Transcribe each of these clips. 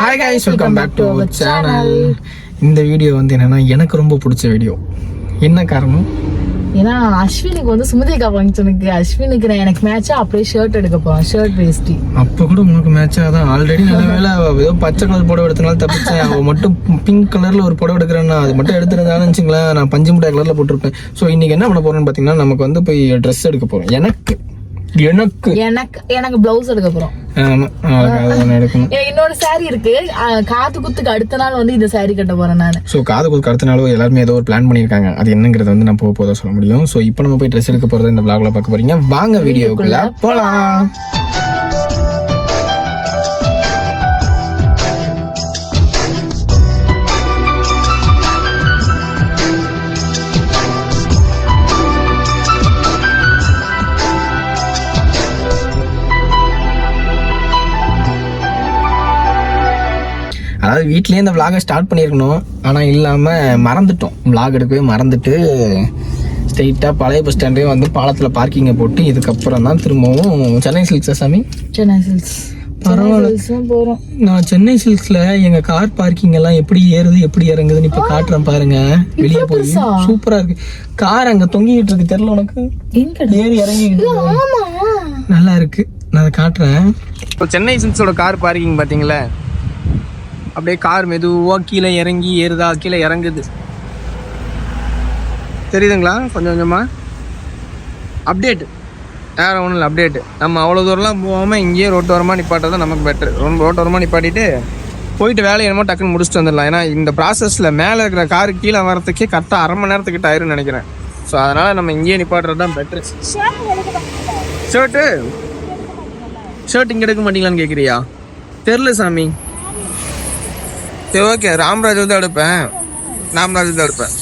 Hi guys welcome back to our channel இந்த video வந்து என்னன்னா எனக்கு ரொம்ப பிடிச்ச வீடியோ என்ன காரணம்? ஏன்னா அஸ்வினுக்கு வந்து சுமதிகா ஃபங்க்ஷனுக்கு அஸ்வினுக்கு நான் எனக்கு மேட்சா அப்படியே ஷர்ட் எடுக்க போறேன். ஷர்ட் வேஷ்டி அப்போ கூட உனக்கு மேட்ச் ஆகாதான் ஆல்ரெடி நல்ல வேலை ஏதோ பச்சை கலர் புடவை எடுத்தனால தப்பிச்சேன். அவள் மட்டும் பிங்க் கலர்ல ஒரு புடவை எடுக்கிறேன்னா அது மட்டும் எடுத்துருந்தான்னு வச்சுங்களேன் நான் பஞ்சு முட்டாய் கலர்ல போட்டிருப்பேன். ஸோ இன்னைக்கு என்ன பண்ண போறோம்னு பார்த்தீங்கன்னா நமக்கு வந்து போய் ட்ரெஸ் எடுக்க போறோம். எனக்கு எனக்கு. எனக்கு எனக்கு பிளவுஸ் எடுக்க போறோம். இன்னொரு saree இருக்கு. காது குத்துக்கு அடுத்த நாள் வந்து இந்த saree கட்ட போறேன் நான். ஸோ காது குத்து அடுத்த நாளும் எல்லாருமே ஏதோ ஒரு பிளான் பண்ணியிருக்காங்க. அது என்னங்கிறத வந்து நான் போக போதா சொல்ல முடியும். ஸோ இப்போ நம்ம போய் ட்ரெஸ் எடுக்க போகிறத இந்த vlogல பார்க்க போறீங்க. வாங்க வீடியோக்குள்ள போகலாம் அதாவது வீட்லயே இந்த vlog ஸ்டார்ட் பண்ணியிருக்கணும். ஆனால் இல்லாமல் மறந்துட்டோம். vlog எடுக்கவே மறந்துட்டு ஸ்ட்ரெயிட்டாக பழைய பஸ் ஸ்டாண்டே வந்து பாலத்தில் பார்க்கிங்கை போட்டு இதுக்கப்புறம் தான் திரும்பவும் சென்னை சில்க்ஸா சாமி? சென்னை சில்க்ஸ் பரவாயில்ல. போறோம். நான் சென்னை சில்க்ஸ்ல எங்க கார் பார்க்கிங் எல்லாம் எப்படி ஏறுது எப்படி இறங்குதுன்னு இப்ப காட்டுறேன் பாருங்க. வெளியே போய் பெருசா? சூப்பரா இருக்கு. கார் அங்க தொங்கிட்டு இருக்கு தெரியல உனக்கு? எங்க ஏறி இறங்கிட்டு ஆமா. நல்லா இருக்கு. நான் அதை காட்டுறேன். இப்போ சென்னை சில்க்ஸோட கார் பார்க்கிங் பாத்தீங்களா? அப்படியே கார் மெதுவாக கீழே இறங்கி ஏறுதா கீழே இறங்குது. தெரியுதுங்களா? கொஞ்சம் கொஞ்சமாக அப்டேட்டு வேறு ஒன்றும் இல்லை அப்டேட்டு நம்ம அவ்வளோ தூரம்லாம் போகாமல் இங்கேயே ரோட்டோரமாக நிப்பாட்டது தான் நமக்கு பெட்ரு ரோட்டோரமாக நிப்பாட்டிட்டு போயிட்டு வேலையை என்னமோ டக்குன்னு முடிச்சுட்டு வந்துடலாம். ஏன்னா இந்த ப்ராசஸில் மேலே இருக்கிற காரு கீழே வரத்துக்கே கரெக்டாக அரை மணி நேரத்துக்கிட்ட ஆயிரும்னு நினைக்கிறேன். ஸோ அதனால் நம்ம இங்கேயே நிப்பாட்டுறது தான் பெட்ரு ஷர்ட்டு ஷர்ட் இங்கே எடுக்க மாட்டீங்களான்னு கேட்குறியா தெரில சாமி. சரி ஓகே ராம்ராஜ் தான் எடுப்பேன். ராம்ராஜ் தான் எடுப்பேன்.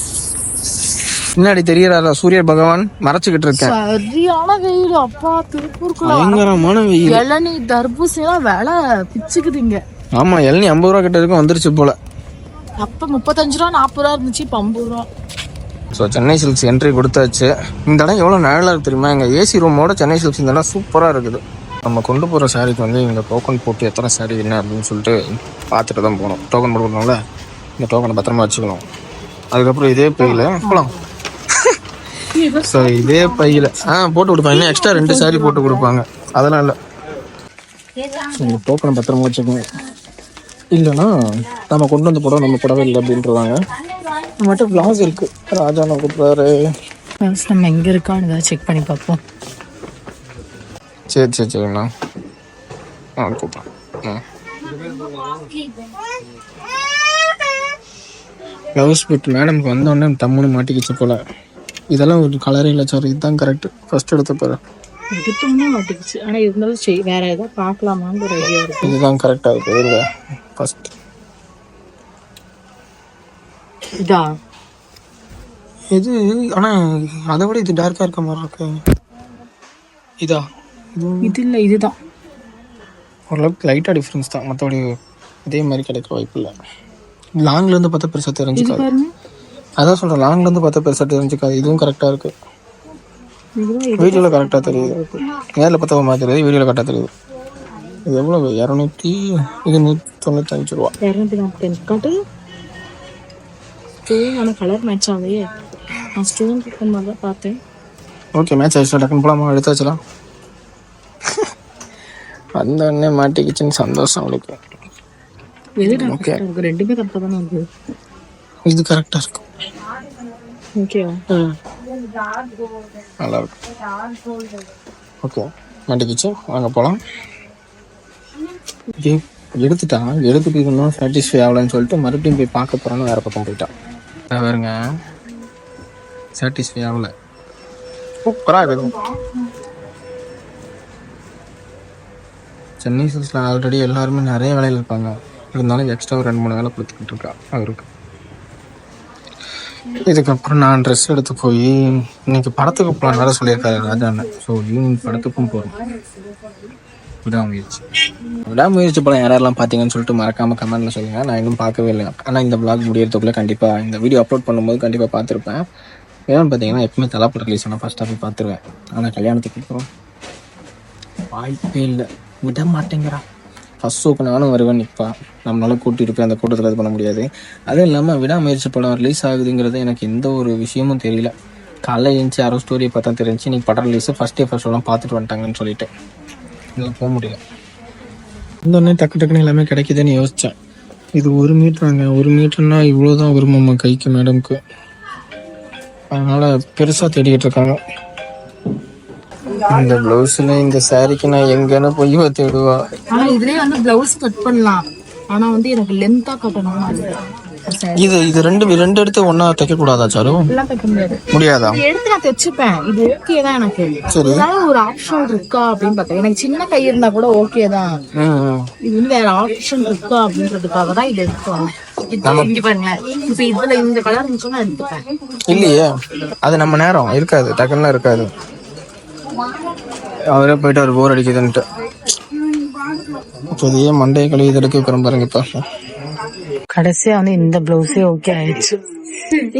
முன்னாடி தெரியறாரா சூரிய பகவான்? மறைச்சுக்கிட்டு இருக்கேன். சரியான வெயில். அப்பா திருப்பூருக்குள்ள பயங்கரமான வெயில். இளநீ தர்பூசணி எல்லாம் விலை பிச்சுக்குதுங்க. ஆமா இளநீ ஐம்பது ரூபா கிட்ட இருக்கும் வந்துருச்சு போல. அப்ப முப்பத்தஞ்சு ரூபா நாற்பது ரூபா இருந்துச்சு இப்ப ஐம்பது ரூபா. ஸோ சென்னை சில்க்ஸ் என்ட்ரி கொடுத்தாச்சு. இந்த இடம் எவ்வளோ நிழலாக இருக்கு தெரியுமா? எங்கள் ஏசி ரூமோட சென்னை சில்க்ஸ் இந்த இடம் சூப்பராக இருக்குது. நம்ம கொண்டு போகிற சாரிக்கு வந்து இந்த டோக்கன் போட்டு எத்தனை சாரி என்ன அப்படின்னு சொல்லிட்டு பார்த்துட்டு தான் போகணும். டோக்கன் போட்டுக்கணும்ல இந்த டோக்கனை பத்திரமா வச்சுக்கணும். அதுக்கப்புறம் இதே பையில் போகலாம் ஸோ இதே பையில் ஆ போட்டு கொடுப்பாங்க. இன்னும் எக்ஸ்ட்ரா ரெண்டு சாரி போட்டு கொடுப்பாங்க. அதெல்லாம் இல்லை. இந்த டோக்கனை பத்திரமா வச்சுக்கணும். இல்லைன்னா நம்ம கொண்டு வந்த புடவை நம்ம புடவை இல்லை அப்படின்றதாங்க மட்டும் பிளாஸ் இருக்கு. ராஜா நான் கூப்பிட்றாரு. ஃபர்ஸ்ட் நம்ம எங்க இருக்கோம்னு ஏதாவது செக் பண்ணி பார்ப்போம். சரி சரி சரிண்ணா ஆ கூப்பிட்றேன். ம் ப்ளவுஸ் பிட் மேடம்க்கு வந்தோடனே தம்முன்னு மாட்டிக்கிச்சு போல. இதெல்லாம் ஒரு கலரே இல்லை சார் இதுதான் கரெக்ட் ஃபர்ஸ்ட் எடுத்த பாரு எடுத்தோம்னா மாட்டிக்கிச்சு. ஆனா இருந்தாலும் சரி வேற ஏதாவது பார்க்கலாமான்னு ஒரு ஐடியா இருக்கு. இதுதான் கரெக்டாக இருக்குது இல்லை? ஃபர்ஸ்ட் இதா? இது ஆனால் அதை விட இது டார்க்காக இருக்க மாதிரி இருக்கு. இதா? இது இல்ல இதுதான். ஓரளவுக்கு லைட்டாக டிஃப்ரென்ஸ் தான். மற்றபடி இதே மாதிரி கிடைக்க வாய்ப்பு இல்லை. லாங்லேருந்து பார்த்தா பெருசாக தெரிஞ்சுக்காது. அதான் சொல்கிறேன் லாங்லேருந்து பார்த்தா பெருசாக தெரிஞ்சுக்காது. இதுவும் கரெக்டாக இருக்குது வீடியோவில் கரெக்டாக தெரியுது. நேரில் பார்த்தா மாதிரி தெரியுது வீடியோவில் கரெக்டாக தெரியுது. இது எவ்வளோ இரநூத்தி இது நூற்றி தொண்ணூத்தஞ்சு ரூபா. இரநூத்தி நாற்பத்தி காட்டு. ஆனால் கலர் மேட்ச் ஆகலையே நான் தான் பார்த்தேன். ஓகே மேட்ச் ஆயிடுச்சு டக்குன்னு போலாமா? எடுத்து வச்சலாம் வந்த உடனே மாட்டிக்கிச்சுன்னு சந்தோஷம் அவளுக்கு. ரெண்டுமே கரெக்டாக தானே இருக்கு? இது கரெக்டாக இருக்கும் ஓகேவா நல்லா இருக்கும் ஓகே மாட்டிக்கிச்சு. வாங்க போகலாம் எடுத்துட்டான் எடுத்துட்டு? இன்னும் சாட்டிஸ்ஃபை ஆகலன்னு சொல்லிட்டு மறுபடியும் போய் பார்க்க போகிறான்னு வேறு பக்கம் போயிட்டான். பாருங்க. சாட்டிஸ்ஃபை ஆகலை. சூப்பராக இருக்குது சென்னை சில்ஸில் ஆல்ரெடி எல்லாருமே நிறைய வேலையில் இருப்பாங்க. இருந்தாலும் எக்ஸ்ட்ரா ஒரு ரெண்டு மூணு வேலை கொடுத்துக்கிட்டு இருக்கா அவருக்கு. இதுக்கப்புறம் நான் ட்ரெஸ் எடுத்து போய் இன்னைக்கு படத்துக்கு போகலாம் வேலை சொல்லியிருக்காரு ராஜாண்ண ஸோ ஈவினிங் படத்துக்கும் போகிறோம் விடாமுயற்சி விடாமுயற்சி படம். யாரெல்லாம் பார்த்தீங்கன்னு சொல்லிட்டு மறக்காம கமெண்ட்ல சொல்லுங்க. நான் இன்னும் பார்க்கவே இல்லை. ஆனால் இந்த vlog முடியறதுக்குள்ள கண்டிப்பாக இந்த வீடியோ அப்லோட் பண்ணும்போது கண்டிப்பாக பார்த்துருப்பேன். ஏன்னு பார்த்தீங்கன்னா எப்பவுமே தலாப்படம் ரிலீஸ் ஆனால் ஃபஸ்ட்டாக போய் பார்த்துருவேன். ஆனால் கல்யாணத்துக்கு அப்புறம் வாய்ப்பே இல்லை. விட மாட்டேங்கிறா ஃபர்ஸ்ட் ஷோக்கு நானும் வருவேன் நிற்பா நம்மளால கூட்டிட்டு போய் அந்த கூட்டத்தில் இது பண்ண முடியாது. அதுவும் இல்லாமல் விடாமுயற்சி படம் ரிலீஸ் ஆகுதுங்கிறது எனக்கு எந்த ஒரு விஷயமும் தெரியல. காலைல எழுந்துச்சு யாரோ ஸ்டோரியை பார்த்தா தெரிஞ்சு இன்றைக்கி படம் ரிலீஸ் ஃபஸ்ட் டே ஃபர்ஸ்ட் ஷோலாம் பார்த்துட்டு வந்துட்டாங்கன்னு சொல்லிட்டு. என்னால் போக முடியல. வந்தோடனே டக்கு டக்குன்னு எல்லாமே கிடைக்குதுன்னு யோசித்தேன் இது ஒரு மீட்டராங்க ஒரு மீட்டர்னா இவ்வளோ தான் வரும் நம்ம கைக்கு மேடம்க்கு அதனால் பெருசாக தேடிக்கிட்டு இருக்காங்க. இந்த ப்ளவுஸில் இந்த சாரிக்கு நான் எங்கன்னு போய் தேடுவா ஆனா இதுலயே வந்து பிளவுஸ் கட் பண்ணலாம். ஆனா வந்து எனக்கு லென்த்தா கட்டணும். இது இது ரெண்டு ரெண்டு எடுத்து சாரு? எல்லாம் தைக்க முடியாது. முடியாதா? இது எடுத்து நான் தைச்சுப்பேன். இது ஓகே தான் எனக்கு. சரி. ஒரு ஆப்ஷன் இருக்கா அப்படின்னு பார்த்தேன் எனக்கு சின்ன கை இருந்தா கூட ஓகே தான். இது வந்து வேற ஆப்ஷன் இருக்கா அப்படின்றதுக்காக தான் இது எடுத்து வந்தேன். இது இங்க பாருங்களேன் இப்ப இதுல இந்த கலர் இருந்துச்சுன்னா எடுத்துப்பேன். இல்லையே. அது நம்ம நேரம். இருக்காது. டக்குன்னு இருக்காது. அவரே போயிட்டு அவர் போர் அடிக்குதுன்ட்டு. இப்போதையே மண்டையை கழுவி எடுக்க வைக்கிறோம் பாருங்க இப்போ. கடைசியா வந்து இந்த பிளவுஸே ஓகே ஆயிடுச்சு.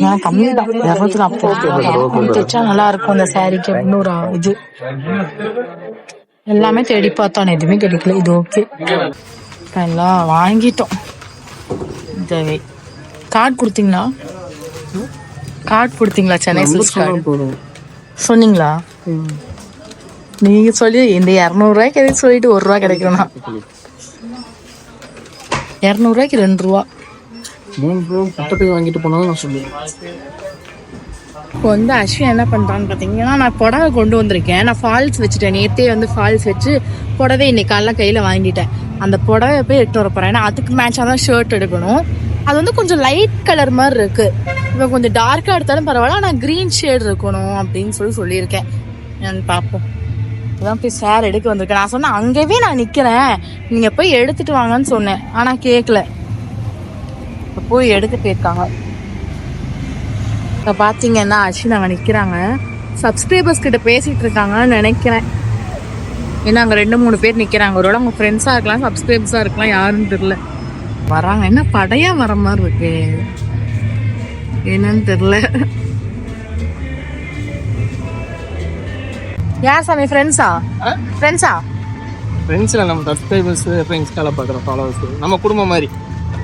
நான் கம்மி தான். இருநூத்தி நாற்பது தைச்சா நல்லா இருக்கும். இந்த சாரிக்கு அப்படின்னு ஒரு இது எல்லாமே தேடி பார்த்தோம் எதுவுமே கிடைக்கல. இது ஓகே எல்லாம் வாங்கிட்டோம். இந்த கார்டு கொடுத்தீங்களா? கார்டு கொடுத்தீங்களா சென்னை சொன்னீங்களா? நீங்க சொல்லி இந்த இரநூறுவாய்க்கு எதுக்கு சொல்லிட்டு ஒரு ரூபா கிடைக்கும்னா இரநூறுவாய்க்கு ரெண்டு ரூபா. மூணு ரூபா வாங்கிட்டு போனாலும் நான் சொல்லுவேன். இப்போ வந்து அஸ்வின் என்ன பண்றான்னு பார்த்தீங்கன்னா நான் புடவை கொண்டு வந்திருக்கேன். நான் ஃபால்ஸ் வச்சுட்டேன். நேத்தே வந்து ஃபால்ஸ் வச்சு புடவை இன்னைக்கு காலைல கையில் வாங்கிட்டேன். அந்த புடவை போய் எடுத்து வர போறேன். ஏன்னா அதுக்கு மேட்சாக தான் ஷர்ட் எடுக்கணும். அது வந்து கொஞ்சம் லைட் கலர் மாதிரி இருக்கு. இப்போ கொஞ்சம் டார்க்காக எடுத்தாலும் பரவாயில்ல. ஆனால் க்ரீன் ஷேட் இருக்கணும் அப்படின்னு சொல்லி சொல்லியிருக்கேன். நான் பார்ப்போம். அதான் போய் சேர் எடுக்க வந்திருக்கேன். நான் சொன்னேன் அங்கேவே நான் நிற்கிறேன் நீங்கள் போய் எடுத்துட்டு வாங்கன்னு சொன்னேன். ஆனால் கேட்கல இப்போ போய் எடுக்க போயிருக்காங்க. இப்போ பார்த்தீங்கன்னா அஸ்வின் அங்கே நிற்கிறாங்க சப்ஸ்கிரைபர்ஸ் கிட்ட பேசிகிட்டு இருக்காங்கன்னு நினைக்கிறேன். ஏன்னா அங்கே ரெண்டு மூணு பேர் நிற்கிறாங்க ஒருவேளை அவங்க ஃப்ரெண்ட்ஸாக இருக்கலாம் சப்ஸ்கிரைபர்ஸாக இருக்கலாம் யாருன்னு தெரில வராங்க. என்ன படையாக வர மாதிரி இருக்கு? என்னன்னு தெரில யார் சாமி ஃப்ரெண்ட்ஸா ஃப்ரெண்ட்ஸா ஃப்ரெண்ட்ஸில் நம்ம சப்ஸ்கிரைபர்ஸ் இப்போ இன்ஸ்டாவில் பார்க்குறோம் ஃபாலோவர்ஸ் நம்ம குடும்பம் மாதிரி.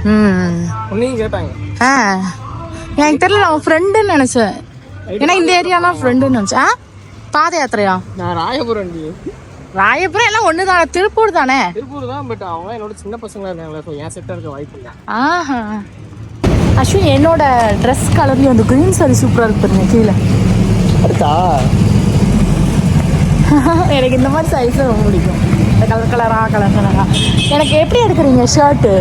ம். உன்னையும் கேட்டாங்க. ஆ. எனக்கு தெரியல நான் ஃப்ரெண்டுன்னு நினச்சேன். ஏன்னா இந்த ஏரியானா ஃப்ரெண்டுன்னு நினச்சேன். பாத யாத்திரையா? நான் ராயபுரம். ராயபுரம் எல்லாம் ஒன்று தானே திருப்பூர் தானே? திருப்பூர் தான் பட் அவங்க என்னோட சின்ன பசங்களா இருந்தாங்களே ஸோ என் செட்டாக இருக்க வாய்ப்பு இல்லை. ஆஹா. அஸ்வின் என்னோட ட்ரெஸ் கலர்லேயும் அந்த க்ரீன் சாரி சூப்பராக இருக்கு பாருங்க கீழே. அடுத்தா எனக்கு இந்த மாதிரி சைஸ் ரொம்ப பிடிக்கும். இந்த கலர் கலரா கலர் கலரா எனக்கு எப்படி எடுக்கிறீங்க ஷர்ட்டு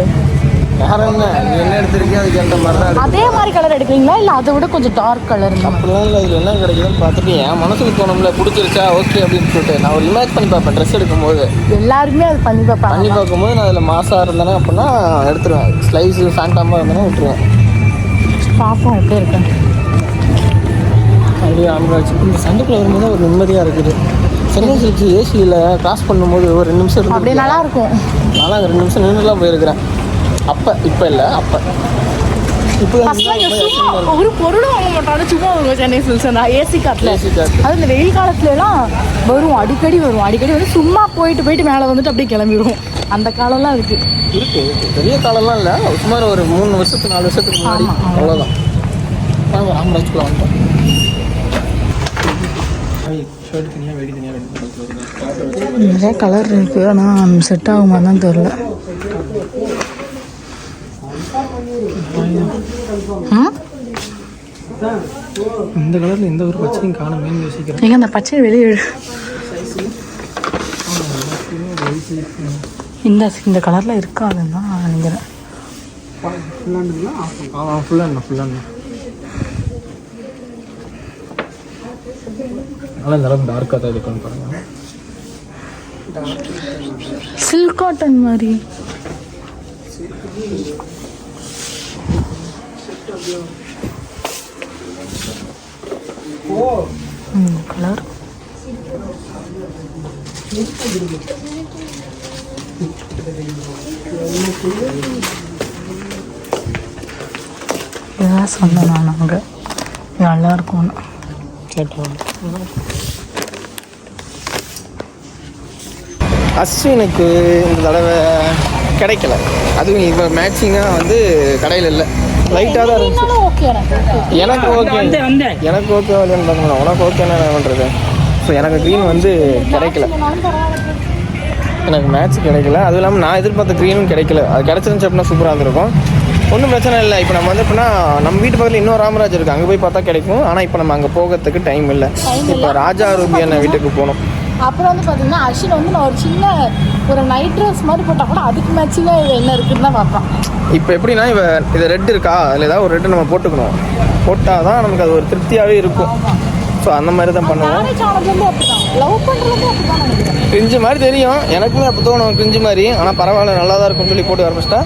அதே மாதிரி கலர் எடுக்கிறீங்களா? இல்லை அதை விட கொஞ்சம் டார்க் கலர் அப்படிலாம் இல்லை இதில் என்ன கிடைக்குதுன்னு பார்த்துட்டு என் மனசுக்கு தோணும்ல பிடிச்சிருச்சா ஓகே அப்படின்னு சொல்லிட்டு. நான் ஒரு இமேஜ் பண்ணி பார்ப்பேன் ட்ரெஸ் எடுக்கும்போது. எல்லாருமே அது பண்ணி பார்ப்பாங்க. பண்ணி பார்க்கும்போது நான் அதில் மாசாக இருந்தேனே அப்படின்னா எடுத்துருவேன். ஸ்லைஸு ஃபேண்டாமாக இருந்தேன்னா விட்டுருவேன். பார்ப்போம் எப்படி இருக்கு. அப்படியே அமராஜ் இந்த சண்டைக்குள்ள வரும்போது ஒரு நிம்மதியாக இருக்குது. சென்னை சில்க்ஸ் ஏசியில் கிராஸ் பண்ணும்போது ஒரு ரெண்டு நிமிஷம் இருந்து அப்படியே நல்லா இருக்கும் அங்கே ரெண்டு நிமிஷம் நின்றுலாம் போயிருக்கிறேன். அப்போ இப்போ இல்லை அப்போ. ஒரு பொருளும் வாங்க மாட்டாலும் சும்மா வருவோம் சென்னை சில்க்ஸ் அந்த ஏசி காட்டில். அது இந்த வெயில் காலத்துல எல்லாம் வரும் அடிக்கடி வரும். அடிக்கடி வந்து சும்மா போயிட்டு போயிட்டு மேலே வந்துட்டு அப்படியே கிளம்பிடுவோம் அந்த காலம்லாம் இருக்கு. பெரிய காலம்லாம் இல்லை. சுமார் ஒரு மூணு வருஷத்துக்கு நாலு வருஷத்துக்கு முன்னாடி. அவ்வளோதான் வந்துட்டோம் ஷர்ட் தனியாக வெடி தனியாக ரெண்டு நிறைய கலர் இருக்கு ஆனால் செட் ஆகுமா தான் தெரில இந்த கலரில் எந்த ஒரு பிரச்சனையும் காணுமேன்னு யோசிக்கிறேன். எங்க அந்த பச்சை வெளியே. இந்த இந்த கலர்ல இருக்காதுன்னு தான் நான் நினைக்கிறேன். ஃபுல்லாக என்ன ஃபுல்லாக ஆனால் இந்த அளவுக்கு டார்க்காக தான் இருக்குன்னு பாருங்க சில்க் காட்டன் மாதிரி. கலர் நான் அங்கே நல்லா இருக்கும்னு. கேட்டோம் அஸ்வினுக்கு இந்த தடவை கிடைக்கல. அதுவும் இப்போ மேட்சிங்காக வந்து கடையில் இல்லை. லைட்டாக தான் இருந்துச்சு. எனக்கு. ஓகே எனக்கு ஓகே இல்லைன்னு பார்க்கணும் உனக்கு ஓகே என்ன பண்ணுறது ஸோ எனக்கு க்ரீன் வந்து கிடைக்கல. எனக்கு மேட்ச் கிடைக்கல. அதுவும் இல்லாமல் நான் எதிர்பார்த்த க்ரீனும் கிடைக்கல. அது கிடச்சிருந்துச்சு அப்படின்னா சூப்பராக இருந்திருக்கும். ஒன்றும் பிரச்சனை இல்லை. இப்போ நம்ம வந்து எப்படின்னா நம்ம வீட்டு பக்கத்தில் இன்னொரு ராமராஜ் இருக்குது அங்கே போய் பார்த்தா கிடைக்கும். ஆனால் இப்போ நம்ம அங்கே போகிறதுக்கு டைம் இல்லை. இப்போ ராஜா ரூபி அண்ணன் வீட்டுக்கு போகணும் அப்புறம் வந்து பார்த்தீங்கன்னா அஸ்வின் வந்து நான் ஒரு சின்ன ஒரு நைட் ட்ரெஸ் மாதிரி போட்டால் கூட அதுக்கு மேட்சிங்காக இது என்ன இருக்குன்னு தான் பார்ப்பான். இப்போ எப்படின்னா இவ இது ரெட் இருக்கா? அதில் ஏதாவது ஒரு ரெட்டு நம்ம போட்டுக்கணும். போட்டால் தான் நமக்கு அது ஒரு திருப்தியாகவே இருக்கும். ஸோ அந்த மாதிரி தான் பண்ணுவோம். லவ் நினைக்கிறேன். கிரிஞ்சு மாதிரி தெரியும். எனக்குமே அப்போ தோணும் கிரிஞ்சு மாதிரி. ஆனால் பரவாயில்ல நல்லா தான் இருக்கும்னு சொல்லி போட்டு ஆரம்பிச்சிட்டா.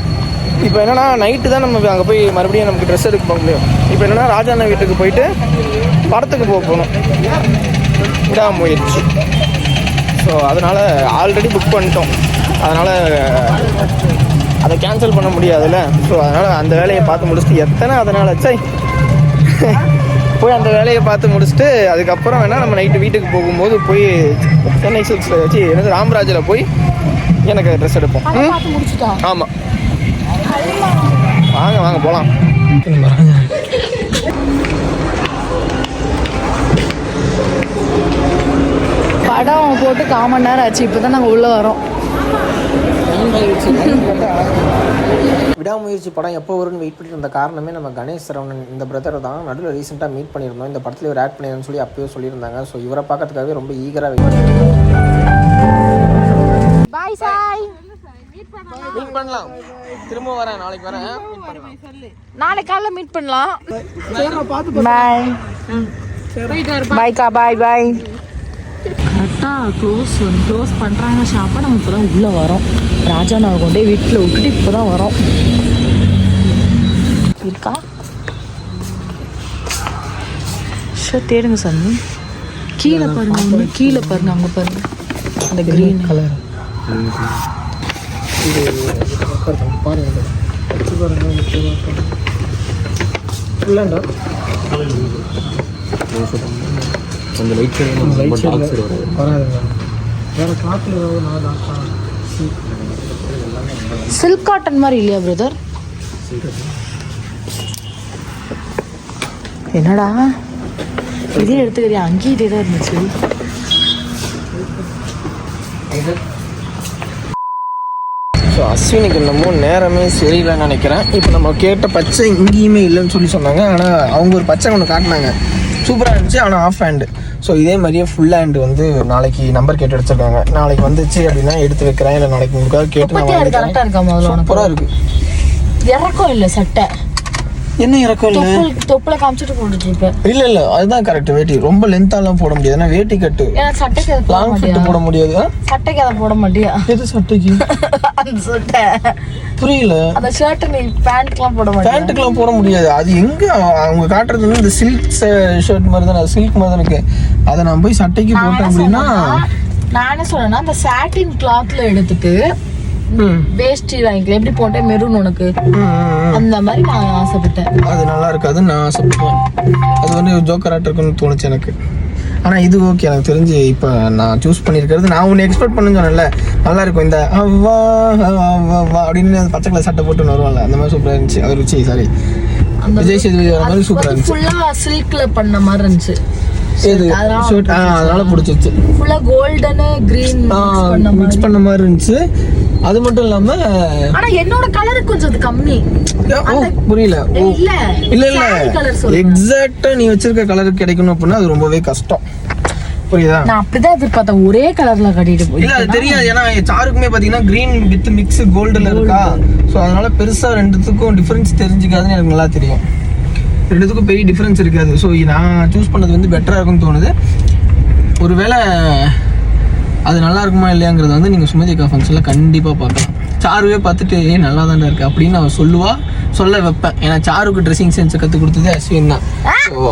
இப்போ என்னன்னா நைட்டு தான் நம்ம அங்கே போய் மறுபடியும் நமக்கு ட்ரெஸ் எடுக்க போக முடியும். இப்போ என்னன்னா ராஜா அண்ணன் வீட்டுக்கு போயிட்டு படத்துக்கு போக போகணும். விடாம போயிடுச்சு ஸோ அதனால் ஆல்ரெடி புக் பண்ணிட்டோம். அதனால் அதை கேன்சல் பண்ண முடியாதுல்ல? ஸோ அதனால் அந்த வேலையை பார்த்து முடிச்சுட்டு எத்தனை அதனால்? சை. போய் அந்த வேலையை பார்த்து முடிச்சுட்டு அதுக்கப்புறம் வேணால் நம்ம நைட்டு வீட்டுக்கு போகும்போது போய் சென்னை சில்க்ஸில் வச்சு என்னது ராமராஜில் போய் எனக்கு ட்ரெஸ் எடுப்போம். ஆமாம் வாங்க வாங்க போகலாம் படம் போட்டு கால் மணி நேரம் ஆச்சு. இப்போ தான் நாங்கள் உள்ளே வரோம். விடாமுயற்சி படம் எப்போ வரும்னு வெயிட் பண்ணிட்டு இருந்த காரணமே நம்ம கணேஷ் சரவணன் இந்த பிரதர் தான். நடுவில் ரீசெண்டாக மீட் பண்ணியிருந்தோம். இந்த படத்தில் இவர் ஆட் பண்ணிருந்தேன்னு சொல்லி அப்பயே சொல்லியிருந்தாங்க. ஸோ இவரை பார்க்கறதுக்காகவே ரொம்ப ஈகராக வெயிட் பாய் சாய் மீட் பண்ணலாம். திரும்ப வரேன். நாளைக்கு வரேன். நாளைக்கு காலைல மீட் பண்ணலாம். பாய் பாய்க்கா பாய் பாய் கரெக்டாக க்ளோஸ் க்ளோஸ் பண்ணுறாங்க ஷாப்பை நம்ம இப்போ தான் உள்ளே வரோம். ராஜா நான் கொண்டே வீட்டில் விட்டுட்டு இப்போ தான் வரோம். இருக்கா? ஷோ தேடுங்க சாமி. கீழே பாருங்க ஒன்று கீழே பாருங்க அங்கே பாருங்க. அந்த க்ரீன் கலர் கொஞ்சம் லைட் சில்க் காட்டன் மாதிரி இல்லையா பிரதர் என்னடா? இதே எடுத்துக்கிறியா? அங்கேயும் இதே தான் இருந்துச்சு. ஸோ அஸ்வினுக்கு என்னமோ நேரமே சரியில்லைன்னு நினைக்கிறேன். இப்போ நம்ம கேட்ட பச்சை இங்கேயுமே இல்லைன்னு சொல்லி சொன்னாங்க. ஆனால் அவங்க ஒரு பச்சை ஒன்று காட்டினாங்க. சூப்பராக இருந்துச்சு ஆனால் ஆஃப் ஹேண்டு ஸோ இதே மாதிரியே ஃபுல் ஹேண்டு வந்து நாளைக்கு நம்பர் கேட்டு எடுத்துருக்காங்க. நாளைக்கு வந்துச்சு அப்படின்னா எடுத்து வைக்கிறேன். இல்லை நாளைக்கு உங்களுக்காக கேட்டு நான் சூப்பராக இருக்கு. இறக்கம் இல்லை சட்டை. என்ன இறக்கம் இல்லை? தொப்புல காமிச்சிட்டு போட்டுட்டு இருப்பேன் இல்லை இல்லை அதுதான் கரெக்ட் வேட்டி ரொம்ப லென்த்தாலாம் போட முடியாது. ஏன்னா வேட்டி கட்டு. சட்டைக்கு லாங் ஃபிட் போட முடியாது? சட்டைக்கு அதை போட மாட்டியா? எது சட்டைக்கு? அந்த சட்டை. புரியல. அந்த ஷர்ட் நீ பேண்ட்க்குலாம் போட மாட்டியா? பேண்ட்டுக்கெல்லாம் போட முடியாது. அது எங்க அவ- அவங்க காட்டுறது வந்து இந்த சில்க் ஷர்ட் மாதிரி தானே சில்க் மாதிரி தானே இருக்கு. அதை நான் போய் சட்டைக்கு போட்டேன் அப்படின்னா நான் என்ன சொன்னேன்னா அந்த சாட்டின் கிளாத்ல எடுத்துட்டு வேஷ்டி வாங்கிக்கல எப்படி போட்டேன் மெரூன் உனக்கு. அந்த மாதிரி நான் ஆசைப்பட்டேன். அது நல்லா இருக்காதுன்னு நான் ஆசைப்படுவேன் அது வந்து ஜோக்கராட்டு இருக்குன்னு தோணுச்சு எனக்கு. ஆனால் இது ஓகே எனக்கு தெரிஞ்சு இப்போ நான் சூஸ் பண்ணியிருக்கிறது நான் ஒன்று எக்ஸ்பெக்ட் பண்ணுன்னு சொன்னேன்ல. நல்லா இருக்கும் இந்த அவ்வா அவ்வா அப்படின்னு அந்த பச்சை கலர் சட்டை போட்டு வருவான்ல அந்த மாதிரி சூப்பராக இருந்துச்சு. அவர் ருச்சி சாரி விஜய் சேதுபதி வர மாதிரி சூப்பராக இருந்துச்சு. ஃபுல்லா சில்க்ல பண்ண மாதிரி இருந்துச்சு. அதனால ஷர்ட் அதனால பிடிச்சிருச்சு. ஃபுல்லா கோல்டன் கிரீன் மிக்ஸ் பண்ண மாதிரி. இருந்துச்சு. அது மட்டும் இல்லாம ஆனா என்னோட கலர் கொஞ்சம் அது கம்மி. புரியல. இல்ல. இல்ல இல்ல. கலர் சொல்றேன். எக்ஸாக்டா நீ வச்சிருக்க கலர் கிடைக்கணும் அப்படின்னா அது ரொம்பவே கஷ்டம். புரியுதா? நான் அப்படிதான் எதிர்பார்த்தேன். ஒரே கலர்ல கட்டிட்டு போய் இல்ல அது தெரியாது. ஏன்னா சாருக்குமே பாத்தீங்கன்னா கிரீன் வித் மிக்ஸ் கோல்டுல இருக்கா? ஸோ அதனால பெருசா ரெண்டுத்துக்கும் டிஃபரன்ஸ் தெரிஞ்சுக்காதுன்னு எனக்கு நல்லா தெரியும். ரெண்டுத்துக்கும் பெரிய டிஃபரன்ஸ் இருக்காது. ஸோ நான் சூஸ் பண்ணது வந்து பெட்டரா இருக்கும்னு தோணுது. ஒருவேளை அது நல்லா இருக்குமா இல்லையாங்கிறத வந்து நீங்கள் சுமதி அக்கா ஃபங்க்ஷனில் கண்டிப்பாக பார்க்கலாம். சாருவே பார்த்துட்டு ஏ நல்லா தானே இருக்கு. அப்படின்னு அவன் சொல்லுவா. சொல்ல வைப்பேன். ஏன்னா சாருக்கு ட்ரெஸ்ஸிங் சென்ஸை கற்றுக் கொடுத்தது அஸ்வின் தான். ஸோ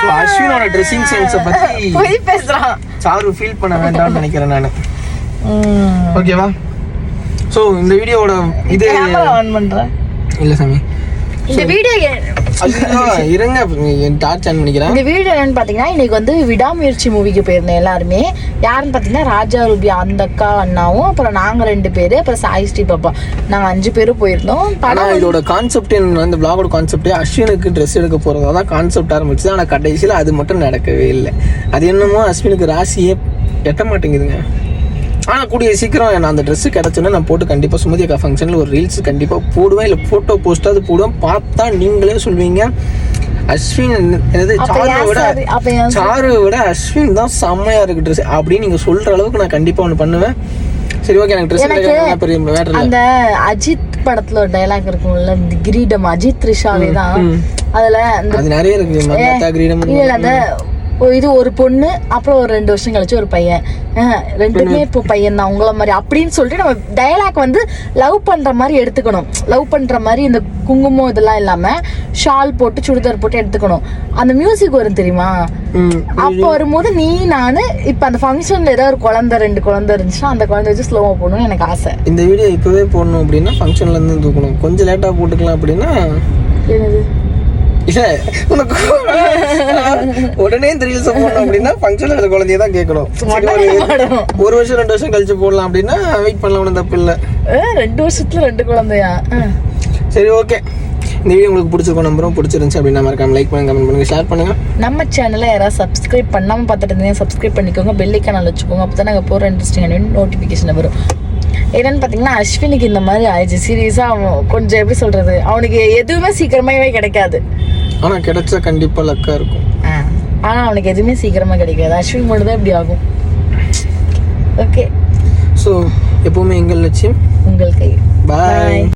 ஸோ அஸ்வினோட ட்ரெஸ்ஸிங் சென்ஸை பற்றி போய் பேசுறான். சாரு ஃபீல் பண்ண வேண்டாம்னு நினைக்கிறேன் நான். ஓகேவா ஸோ இந்த வீடியோவோட இது ஆன் பண்றேன். இல்லை சாமி. இந்த வீடியோ இருங்க டார்ச் ஆன் பண்ணிக்கிறேன் இந்த வீடியோ என்னன்னு பாத்தீங்கன்னா இன்னைக்கு வந்து விடாமுயற்சி மூவிக்கு போயிருந்தோம் எல்லாருமே. யாருன்னு பாத்தீங்கன்னா ராஜா ரூபி அந்த அக்கா அண்ணாவும் அப்புறம் நாங்க ரெண்டு பேரு அப்புறம் சாய் ஸ்ரீ பாப்பா. நாங்க அஞ்சு பேரும் போயிருந்தோம். படம் இதோட கான்செப்ட் இந்த பிளாகோட கான்செப்டே அஸ்வினுக்கு ட்ரெஸ் எடுக்க போறதா தான் கான்செப்ட் ஆரம்பிச்சு ஆனா கடைசியில அது மட்டும் நடக்கவே இல்லை. அது என்னமோ அஸ்வினுக்கு ராசியே எட்ட மாட்டேங்குதுங்க. ஆனா கூடிய சீக்கிரம் நான் அந்த Dress கிடைச்சோன்னே நான் போட்டு கண்டிப்பா சுமதி அக்கா ஃபங்க்ஷன்ல ஒரு ரீல்ஸ் கண்டிப்பா போடுவேன். இல்ல போட்டோ போஸ்டாவது போடுவேன். பார்த்தா நீங்களே சொல்வீங்க. அஸ்வின் என்னது சாருவை விட சாருவை விட அஸ்வின் தான் செம்மையா இருக்கு ட்ரெஸ் அப்படின்னு நீங்க சொல்ற அளவுக்கு நான் கண்டிப்பா ஒன்று பண்ணுவேன். சரி ஓகே எனக்கு ட்ரெஸ் பெரிய மேட்டர் அந்த அஜித் படத்துல ஒரு டைலாக் இருக்கும்ல கிரீடம் அஜித் த்ரிஷாவே தான். அதுல அது நிறைய இருக்கு. இல்ல அந்த இது ஒரு பொண்ணு அப்புறம் ஒரு ரெண்டு வருஷம் கழிச்சு ஒரு பையன். ரெண்டுமே இப்போ பையன் தான் உங்கள மாதிரி. அப்படின்னு சொல்லிட்டு நம்ம டயலாக் வந்து லவ் பண்ற மாதிரி எடுத்துக்கணும். லவ் பண்ற மாதிரி இந்த குங்குமம் இதெல்லாம் இல்லாம ஷால் போட்டு சுடிதார் போட்டு எடுத்துக்கணும். அந்த மியூசிக் வரும் தெரியுமா? அப்போ வரும்போது நீ நானு இப்ப அந்த ஃபங்க்ஷன்ல ஏதோ ஒரு குழந்தை ரெண்டு குழந்தை இருந்துச்சுன்னா அந்த குழந்தை வச்சு ஸ்லோவா போடணும்னு எனக்கு ஆசை. இந்த வீடியோ இப்போவே போடணும் அப்படின்னா ஃபங்க்ஷன்ல இருந்து தூக்கணும். கொஞ்சம் லேட்டாக போட்டுக்கலாம் அப்படின்னா என்னது? உனக்கு உடனே ரீல்ஸ் போடணும் அப்படின்னா ஃபங்க்ஷன்ல அந்த குழந்தைய தான் கேட்கணும். ஒரு- வருஷம் ரெண்டு வருஷம் கழிச்சு போடலாம் அப்படின்னா வெயிட் பண்ணலாம் ஒன்றும் தப்பு இல்லை. ரெண்டு வருஷத்துல ரெண்டு குழந்தையா. சரி ஓகே இந்த வீடியோ உங்களுக்கு பிடிச்சிருக்கோம் நம்பரும் பிடிச்சிருந்துச்சு அப்படின்னா மறக்காம லைக் பண்ணுங்க கமெண்ட் பண்ணுங்க ஷேர் பண்ணுங்க. நம்ம சேனலை யாராவது சப்ஸ்கிரைப் பண்ணாமல் பார்த்துட்டு இருந்தீங்க சப்ஸ்கிரைப் பண்ணிக்கோங்க பெல் ஐக்கான வச்சுக்கோங்க அப்போ தான் நாங்கள் போகிற இன்ட்ரெஸ்டிங்கான நோட்டிஃபிகேஷன் வரும். என்னன்னு பார்த்தீங்கன்னா அஸ்வினுக்கு இந்த மாதிரி ஆயிடுச்சு. சீரியஸாக அவன் கொஞ்சம் எப்படி சொல்கிறது அவனுக்கு எதுவுமே சீக்கிரமாகவே கிடைக்காது. ஆனா கிடைச்சா கண்டிப்பா லக்கா இருக்கும். ஆனால் அவனுக்கு எதுவுமே சீக்கிரமாக கிடைக்காது. அஸ்வின் மட்டும் தான் இப்படி ஆகும். ஓகே ஸோ எப்பவுமே எங்கள் லட்சியம்? உங்கள் கை. பாய்